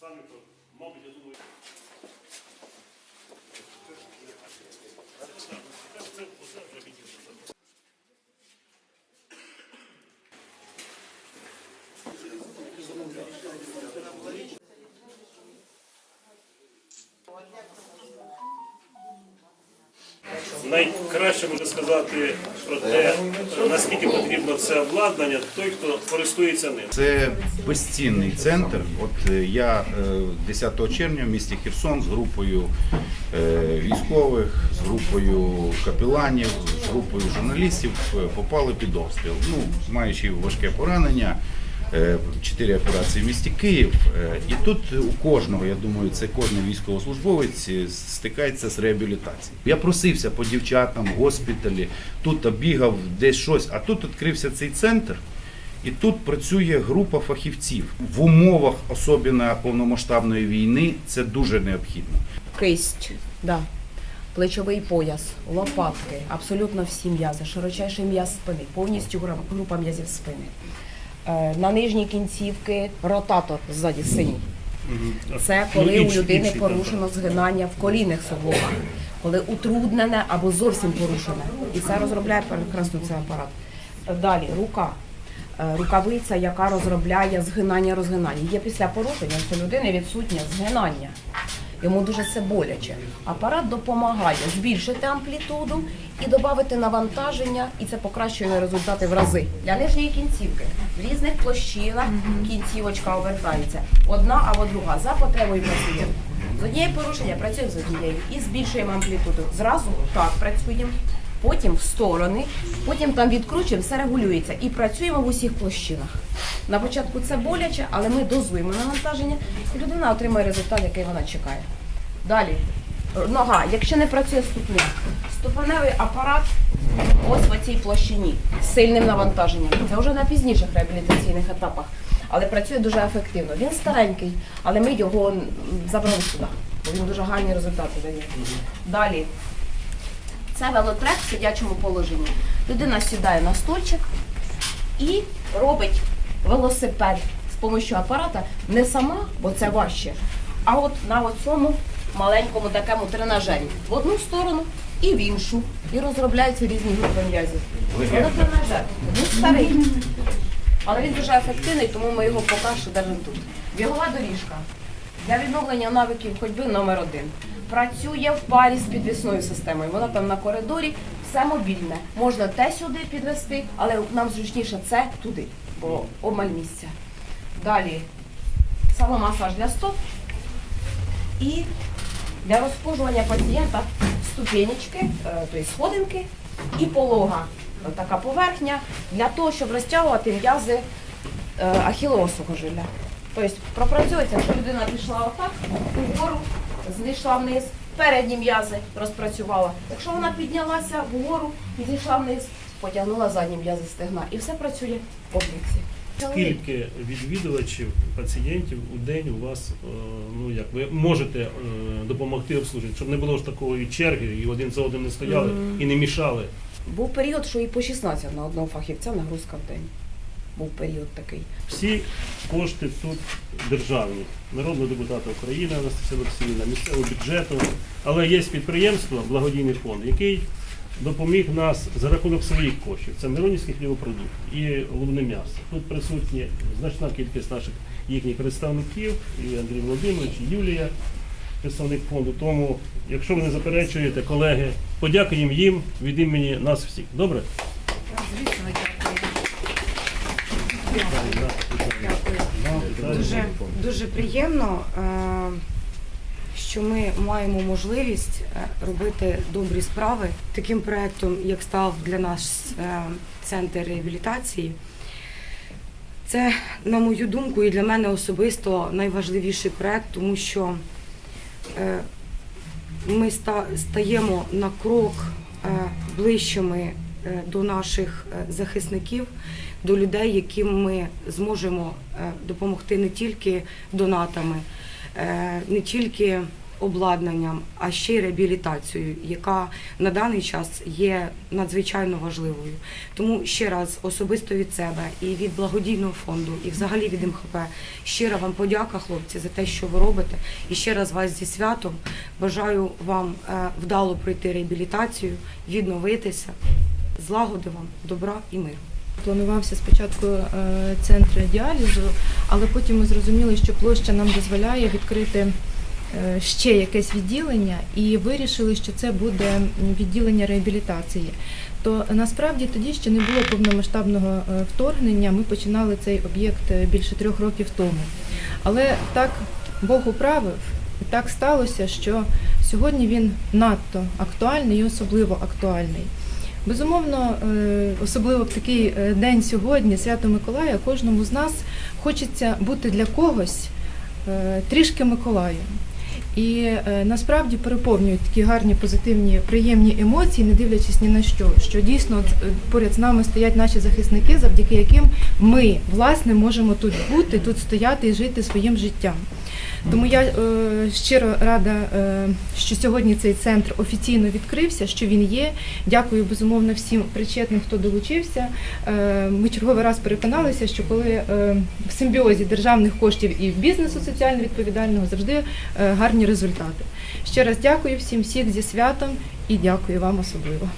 Самі, то, мабуть, я думаю. Це, вже відділено. Найкраще можна сказати про те, наскільки потрібно це обладнання, той, хто користується ним. Це безцінний центр. От е, я е, 10 червня в місті Херсон з групою е, військових, з групою капеланів, з групою журналістів попали під обстріл. Ну, маючи важке поранення, чотири операції в місті Київ. Е, І тут у кожного, я думаю, це кожен військовослужбовець е, стикається з реабілітацією. Я просився по дівчатам госпіталі, тут бігав десь щось, а тут відкрився цей центр. І тут працює група фахівців в умовах особливо повномасштабної війни. Це дуже необхідно. кисть, да. плечовий пояс, лопатки, абсолютно всі м'язи, широчайший м'яз спини, повністю група м'язів спини. Е, На нижні кінцівки ротатор ззаді синій. Це коли Ну, у людини порушено згинання в колінних суглобах, коли утруднене або зовсім порушене. І це розробляє прекрасно цей апарат. Далі рука. Е, Рукавиця, яка розробляє згинання розгинання. Є після порушення, що людини відсутнє згинання. Йому дуже це боляче. Апарат допомагає збільшити амплітуду і додати навантаження, і це покращує результати в рази. Для нижньої кінцівки в різних площинах кінцівочка обертається. Одна або друга за потребою пацієнта. З однієї порушення працюємо з однією і збільшуємо амплітуду. Зразу так працюємо, потім в сторони, потім там відкручуємо, все регулюється і працюємо в усіх площинах. На початку це боляче, але ми дозуємо навантаження, і людина отримує результат, який вона чекає. Далі, нога, якщо не працює ступня, ступеневий апарат ось в цій площині з сильним навантаженням. Це вже на пізніших реабілітаційних етапах, але працює дуже ефективно. Він старенький, але ми його забрали сюди, бо він дуже гарні результати дає. Далі, це велотрек в сидячому положенні. Людина сідає на стульчик і робить велосипед з допомогою апарата не сама, бо це важче, а от на цьому маленькому такому тренажері в одну сторону і в іншу. І розробляються різні групи м'язів. Велотренажер, він старий, але він дуже ефективний, тому ми його поки що держимо тут. Бігова доріжка для відновлення навиків ходьби номер один. Працює в парі з підвісною системою. Вона там на коридорі, все мобільне. Можна те сюди підвести, але нам зручніше це туди, бо обмаль місця. Далі самомасаж для стоп і для розкожування пацієнта ступенечки, е, тобто сходинки і полога. Така поверхня для того, щоб розтягувати м'язи е, ахілеосового жилля. Тобто пропрацьовується, якщо людина пішла отак, угору, знайшла вниз, передні м'язи розпрацювала. Якщо вона піднялася вгору, зійшла вниз, потягнула задні м'язи стегна. І все працює в комплексі. Скільки відвідувачів, пацієнтів у день у вас, е, ну як ви можете е, допомогти обслужити, щоб не було ж такої черги, і один за одним не стояли і не мішали. Був період, що і по 16 на одного фахівця нагрузка в день. Був період такий. Всі кошти тут державні, народного депутата України Анастасія Олексіївна, місцевого бюджету, але є підприємство, благодійний фонд, який допоміг нас за рахунок своїх коштів. Це Миронівський хлібопродукт і головне м'ясо. Тут присутні значна кількість наших їхніх представників, і Андрій Володимирович, і Юлія, представник фонду. Тому, якщо ви не заперечуєте, колеги, подякуємо їм від імені нас всіх. Добре? Дуже, дуже приємно, е, що ми маємо можливість е, робити добрі справи таким проєктом, як став для нас е, центр реабілітації. Це, на мою думку, і для мене особисто найважливіший проєкт, тому що ми стаємо на крок ближчими до наших захисників, до людей, яким ми зможемо е, допомогти не тільки донатами, е, не тільки обладнанням, а ще й реабілітацією, яка на даний час є надзвичайно важливою. Тому ще раз особисто від себе і від благодійного фонду, і взагалі від МХП щира вам подяка, хлопці, за те, що ви робите. І ще раз вас зі святом бажаю вам е, вдало пройти реабілітацію, відновитися, злагоди вам, добра і миру. Планувався спочатку е, центр діалізу, але потім ми зрозуміли, що площа нам дозволяє відкрити е, ще якесь відділення, і вирішили, що це буде відділення реабілітації. То насправді тоді ще не було повномасштабного е, вторгнення. Ми починали цей об'єкт більше трьох років тому. Але так Бог управив, і так сталося, що сьогодні він надто актуальний і особливо актуальний. Безумовно, е, особливо в такий е, день сьогодні, свято Миколая, кожному з нас хочеться бути для когось е, трішки Миколаєм. І насправді переповнюють такі гарні, позитивні, приємні емоції, не дивлячись ні на що, що дійсно поряд з нами стоять наші захисники, завдяки яким ми власне можемо тут бути, тут стояти і жити своїм життям. Тому я е, щиро рада, е, що сьогодні цей центр офіційно відкрився, що він є. Дякую безумовно всім причетним, хто долучився. Е, ми черговий раз переконалися, що коли е, в симбіозі державних коштів і бізнесу соціально відповідального завжди е, гарні результати. Ще раз дякую всім, всіх зі святом і дякую вам особливо.